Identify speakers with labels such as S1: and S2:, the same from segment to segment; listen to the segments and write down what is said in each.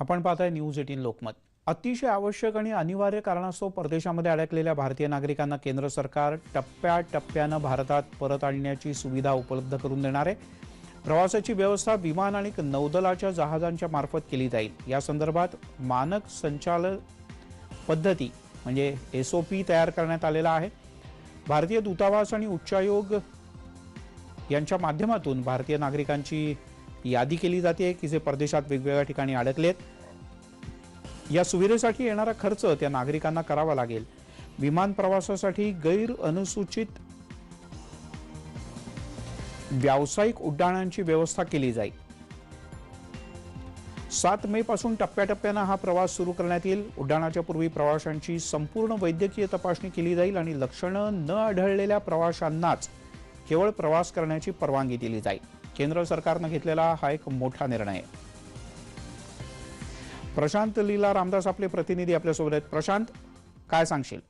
S1: आपण पाहताय news eighteen Lokmat. अतिशय आवश्यक आणि अनिवार्य कारणास्तव परदेशामध्ये अडकलेल्या भारतीय नागरिकांना केंद्र सरकार टप्प्याटप्प्यानं भारतात परत आणण्याची सुविधा उपलब्ध करून देणार आहे. प्रवासाची व्यवस्था विमान आणि नौदलाच्या जहाजांच्या मार्फत केली जाईल. या संदर्भात मानक संचालन पद्धती म्हणजे एस ओ पी तयार करण्यात आलेला आहे. भारतीय दूतावास आणि उच्चायोग यांच्या माध्यमातून भारतीय नागरिकांची यादी केली जाते की जे परदेशात वेगवेगळ्या ठिकाणी अडकलेत. या सुविधेसाठी येणारा खर्च त्या नागरिकांना करावा लागेल. विमान प्रवासासाठी गैर अनुसूचित व्यावसायिक उड्डाणांची व्यवस्था केली जाईल. सात मे पासून टप्प्याटप्प्यानं हा प्रवास सुरू करण्यात येईल. उड्डाणाच्या पूर्वी प्रवाशांची संपूर्ण वैद्यकीय तपासणी केली जाईल आणि लक्षणं न आढळलेल्या प्रवाशांनाच केवळ प्रवास करण्याची परवानगी दिली जाईल. केंद्र सरकारनं घेतलेला हा एक मोठा निर्णय. प्रशांत लीला रामदास आपले प्रतिनिधी आपल्यासोबत आहेत. प्रशांत काय सांगशील?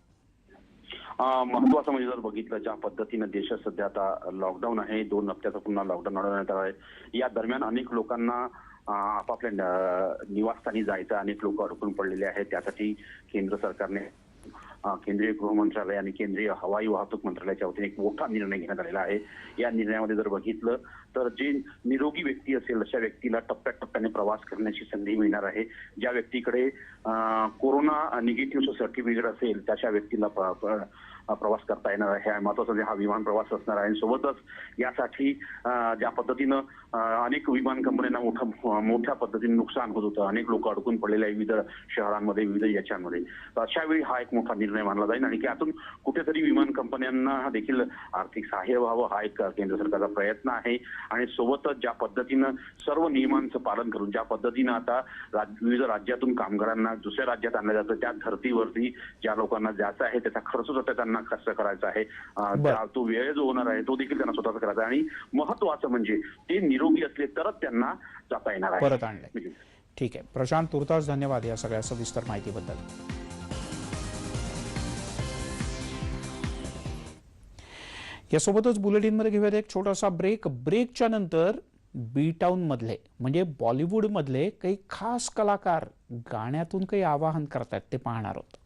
S2: महत्वाचं म्हणजे जर बघितलं ज्या पद्धतीनं देशात सध्या आता लॉकडाऊन आहे दोन हप्त्याचा पुन्हा लॉकडाऊन वाढवण्यात आला आहे या दरम्यान अनेक लोकांना आपापल्या निवासस्थानी जायचं अनेक लोक अडकून पडलेले आहेत. त्यासाठी केंद्र सरकारने केंद्रीय गृह मंत्रालय आणि केंद्रीय हवाई वाहतूक मंत्रालयाच्या वतीने एक मोठा निर्णय घेण्यात आलेला आहे. या निर्णयामध्ये जर बघितलं तर जे निरोगी व्यक्ती असेल अशा व्यक्तीला टप्प्याटप्प्याने प्रवास करण्याची संधी मिळणार आहे. ज्या व्यक्तीकडे कोरोना निगेटिव्ह सर्टिफिकेट असेल त्याच्या व्यक्तीला प्रवास करता येणार आहे. महत्वाचं म्हणजे हा विमान प्रवास असणार आहे. आणि सोबतच यासाठी ज्या पद्धतीनं अनेक विमान कंपन्यांना मोठं मोठ्या पद्धतीने नुकसान होत होतं. अनेक लोक अडकून पडलेले आहे विविध शहरांमध्ये विविध याच्यामध्ये. तर अशा वेळी हा एक मोठा निर्णय मानला जाईल आणि त्यातून कुठेतरी विमान कंपन्यांना देखील आर्थिक सहाय्य व्हावं हा एक केंद्र सरकारचा प्रयत्न आहे. आणि सोबतच ज्या पद्धतीनं सर्व नियमांचं पालन करून ज्या पद्धतीनं आता राज- विविध राज्यातून कामगारांना दुसऱ्या राज्यात आणलं जातं त्या धर्तीवरती ज्या लोकांना जायचं आहे त्याचा खर्च सुद्धा त्यांना खर्च करायचा आहे. तो वेळ जो होणार आहे तो देखील त्यांना स्वतःचा करायचा आहे. आणि महत्वाचं म्हणजे ते निरोगी असले तरच त्यांना जाता येणार आहे.
S1: परत आणलंय. ठीक आहे. प्रशांत तुर्तास धन्यवाद या सगळ्या सविस्तर माहितीबद्दल. यासोबतच बुलेटिनमध्ये घेऊयात एक छोटासा ब्रेक. ब्रेकच्या नंतर बी टाऊन मधले म्हणजे बॉलिवूड मधले काही खास कलाकार गाण्यातून काही आवाहन करतायत ते पाहणार आहोत.